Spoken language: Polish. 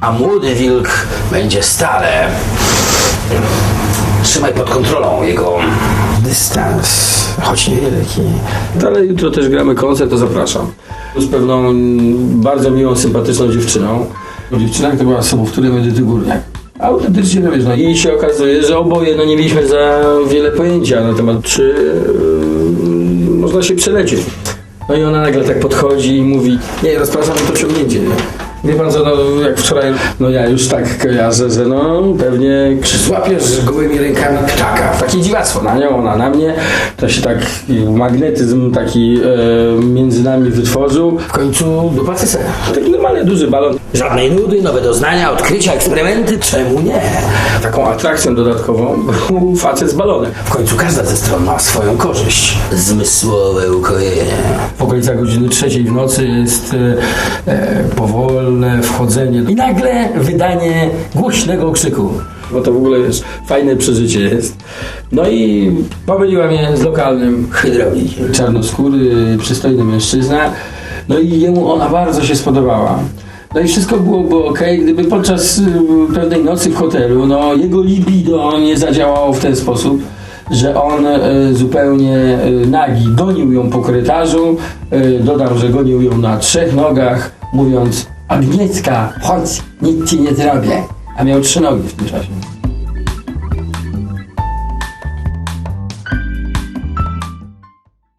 a młody wilk będzie stale. Trzymaj pod kontrolą jego dystans, choć niewielki. Ale jutro też gramy koncert, to zapraszam. Z pewną bardzo miłą, sympatyczną dziewczyną. Dziewczyna, która była sobowtórem Edyty Górniak. Autentycznie, no wiesz, no i się okazuje, że oboje no, nie mieliśmy za wiele pojęcia na temat, czy yy, można się przelecieć. No i ona nagle tak podchodzi i mówi, nie, rozpraszamy to ciągnięcie. Nie? Wie pan co, no jak wczoraj, no ja już tak kojarzę, że no pewnie złapiesz gołymi rękami ptaka? takie dziwactwo na nią, ona na mnie. To się tak magnetyzm taki e, między nami wytworzył. W końcu do pacysa. Taki normalny duży balon. Żadnej nudy, nowe doznania, odkrycia, eksperymenty, czemu nie? Atrakcją dodatkową był facet z balonem. W końcu każda ze stron ma swoją korzyść. Zmysłowe ukojenie. W okolicach godziny trzeciej w nocy jest e, e, powolne wchodzenie i nagle wydanie głośnego krzyku. Bo to w ogóle jest fajne przeżycie jest. No i pomyliła mnie z lokalnym Hydraulikiem. czarnoskóry, przystojny mężczyzna. No i jemu ona bardzo się spodobała. No i wszystko byłoby ok, gdyby podczas y, pewnej nocy w hotelu, no jego libido nie zadziałało w ten sposób, że on y, zupełnie y, nagi gonił ją po korytarzu. Dodam, że gonił ją na trzech nogach, mówiąc Agnieszka, chodź, nic ci nie zrobię. A miał trzy nogi w tym czasie.